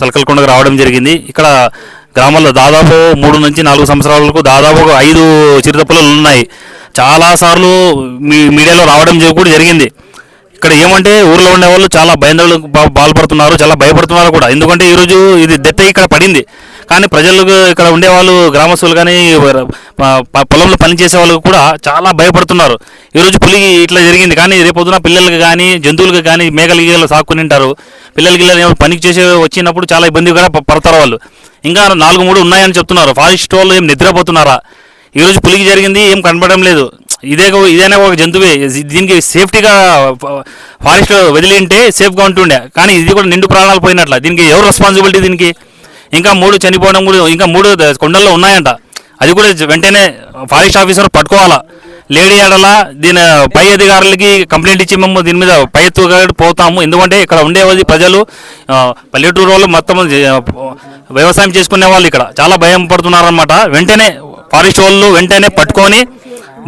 సలకల్కొండకు రావడం జరిగింది. ఇక్కడ గ్రామంలో దాదాపు మూడు నుంచి నాలుగు సంవత్సరాలకు దాదాపు ఐదు చిరుతపులలు ఉన్నాయి. చాలాసార్లు మీ మీడియాలో రావడం కూడా జరిగింది. ఇక్కడ ఏమంటే ఊర్లో ఉండే వాళ్ళు చాలా భయందరులకు పా- పాల్పడుతున్నారు చాలా భయపడుతున్నారు కూడా. ఎందుకంటే ఈరోజు ఇది దెత్త ఇక్కడ పడింది. కానీ ప్రజలకు ఇక్కడ ఉండేవాళ్ళు గ్రామస్తులు కానీ పొలంలో పనిచేసే వాళ్ళు కూడా చాలా భయపడుతున్నారు. ఈరోజు పులి ఇట్లా జరిగింది. కానీ రేపొద్దున పిల్లలకి కానీ జంతువులకు కానీ మేకలు గీగలు సాక్కుని ఉంటారు పిల్లలకి గిల్లలు పనికి చేసే వచ్చినప్పుడు చాలా ఇబ్బంది కూడా పడతారు వాళ్ళు. ఇంకా నాలుగు మూడు ఉన్నాయని చెప్తున్నారు. ఫారెస్ట్ వాళ్ళు ఏం నిద్రపోతున్నారా? ఈరోజు పులికి జరిగింది ఏం కనపడడం లేదు. ఇదే ఇదైనా ఇదేనా ఒక జంతువే. దీనికి సేఫ్టీగా ఫారెస్ట్ వదిలింటే సేఫ్గా ఉంటుండే. కానీ ఇది కూడా నిండు ప్రాణాలు పోయినట్ల. దీనికి ఎవరు రెస్పాన్సిబిలిటీ దీనికి? ఇంకా మూడు చనిపోవడం కూడా ఇంకా మూడు కొండల్లో ఉన్నాయంట. అది కూడా వెంటనే ఫారెస్ట్ ఆఫీసర్ పట్టుకోవాలా. లేడీ ఆడల దీని పై అధికారులకి కంప్లైంట్ ఇచ్చి మేము దీని మీద పై ఎత్తుగా పోతాము. ఎందుకంటే ఇక్కడ ఉండేది ప్రజలు పల్లెటూరు వాళ్ళు మొత్తం వ్యవసాయం చేసుకునే వాళ్ళు ఇక్కడ. చాలా భయం పడుతున్నారన్నమాట. వెంటనే ఫారెస్ట్ వాళ్ళు వెంటనే పట్టుకొని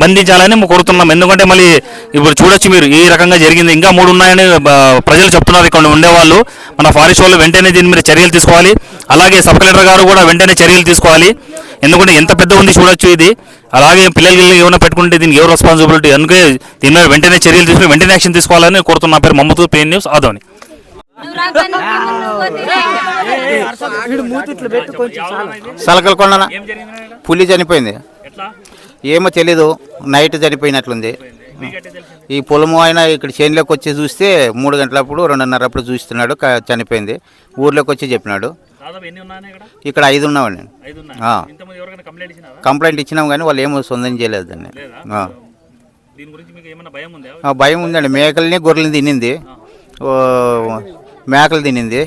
బంధించాలని మేము కోరుతున్నాం. ఎందుకంటే మళ్ళీ ఇప్పుడు చూడొచ్చు మీరు ఈ రకంగా జరిగింది. ఇంకా మూడు ఉన్నాయని ప్రజలు చెప్తున్నారు. ఇక్కడ ఉండేవాళ్ళు మన ఫారెస్ట్ వాళ్ళు వెంటనే దీని మీద చర్యలు తీసుకోవాలి. అలాగే సబ్ కలెక్టర్ గారు కూడా వెంటనే చర్యలు తీసుకోవాలి. ఎందుకంటే ఎంత పెద్ద ఉంది చూడొచ్చు ఇది. అలాగే పిల్లలు ఏమైనా పెట్టుకుంటే దీనికి ఎవరు రెస్పాన్సిబిలిటీ అందుకే దీని మీద వెంటనే చర్యలు తీసుకుని వెంటనే యాక్షన్ తీసుకోవాలని కోరుతున్న. పేరు మమ్మతూ పేన్ న్యూస్ ఆదోని. సలకలకొండన పులి చనిపోయింది. ఏమో తెలీదు నైట్ చనిపోయినట్లుంది. ఈ పొలము ఆయన ఇక్కడ చేనులోకి వచ్చి చూస్తే మూడు గంటలప్పుడు రెండున్నరప్పుడు చూస్తున్నాడు చనిపోయింది. ఊర్లోకి వచ్చి చెప్పినాడు. ఇక్కడ? ఐదు ఉన్నామండి ఆ. కంప్లైంట్ ఇచ్చినాం కానీ వాళ్ళు ఏమో సొంతం చేయలేదు దాన్ని. ఆ. దీని గురించి మీకు ఏమైనా భయం ఉందా? ఆ, భయం ఉందండి. మేకల్ని గొర్రెల్ని తినింది. ఓ, మేకలు తినింది.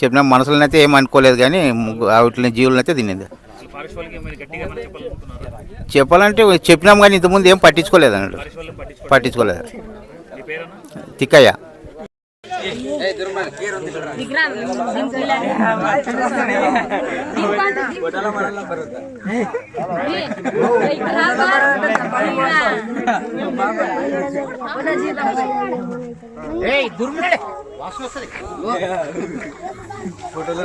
చెప్పినా మనుషులనైతే ఏం అనుకోలేదు కానీ వాటిని జీవులనైతే తినింది. ఫారెస్ట్ వాళ్ళకి ఏమైనా గట్టిగా ఏమైనా చెప్పాలనుకుంటున్నారా? చెప్పాలంటే చెప్పినాం కానీ ఇంతకుముందు ఏం పట్టించుకోలేదు అన్నాడు. పట్టించుకోలేదు. మీ పేరన్నా? తిక్కయ్య. విగ్రహం దుర్ముడే వాసన వస్తుంది ఫోటోలో